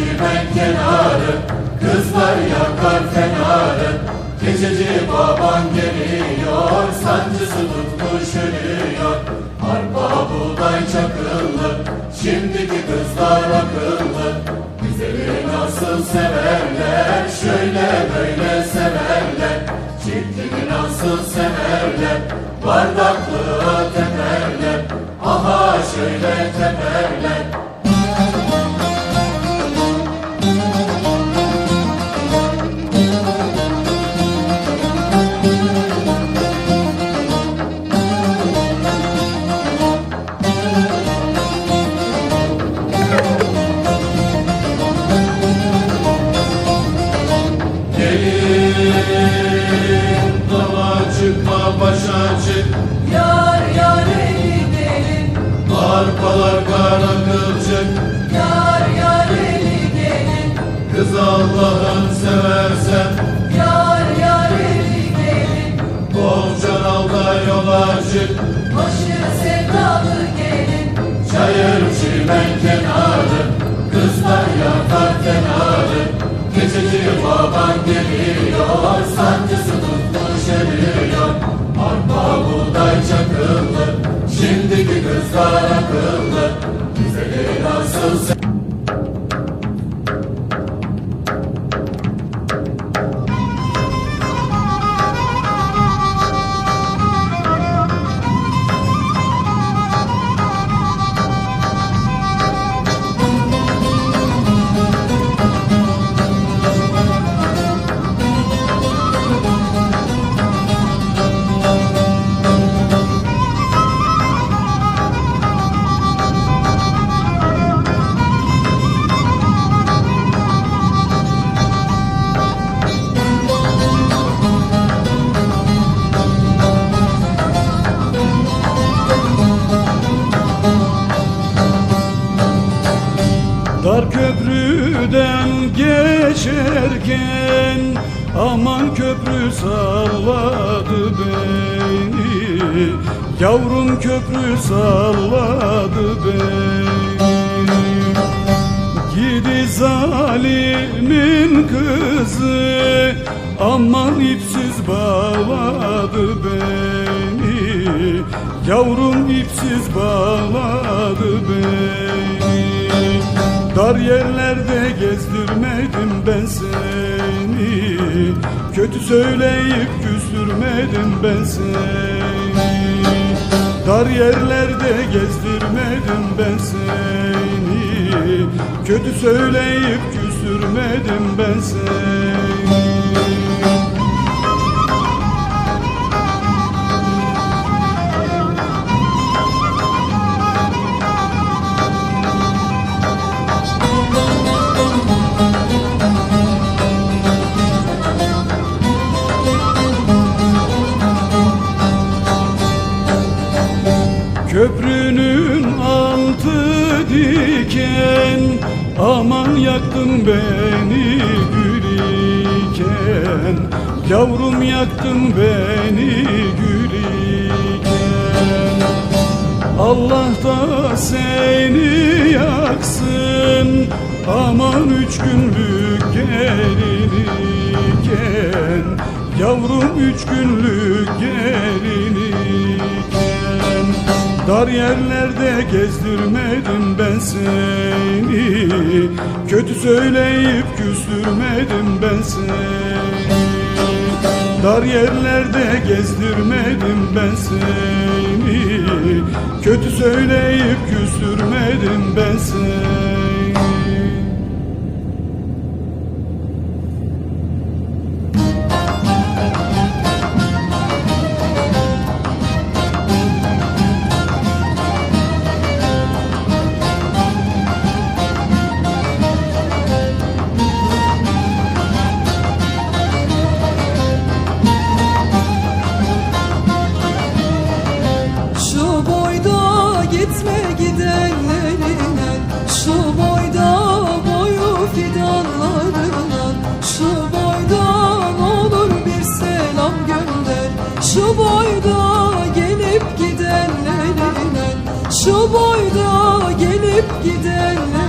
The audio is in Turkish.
çimen kenarı Kızlar yakar fenarı. Gececi baban geliyor Sancısı tutmuş ölüyor. Arpa buğday çakıllı Şimdiki kızlar akıllı. Güzeli nasıl severler Şöyle böyle severler. Çiftliği nasıl severler Bardaklığa çık Başı sevdalı gelin, Çayır çimen kenarı Kızlar yakar kenarı. Geçici baban geliyor Dar köprüden geçerken Aman köprü salladı beni. Yavrum köprü salladı beni. Gidi zalimin kızı Aman ipsiz bağladı beni. Yavrum ipsiz bağladı beni Dar yerlerde gezdirmedim ben seni. Kötü söyleyip küstürmedim ben seni. Dar yerlerde gezdirmedim ben seni. Kötü söyleyip küstürmedim ben seni Aman yaktın beni gülüken Yavrum yaktın beni gülüken Allah da seni yaksın. Aman üç günlük geliniken Yavrum üç günlük geliniken Dar yerlerde gezdirmedim ben seni. Kötü söyleyip küstürmedim ben seni. Dar yerlerde gezdirmedim ben seni. Kötü söyleyip küstürmedim ben seni şu boyda gelip gidenlerine.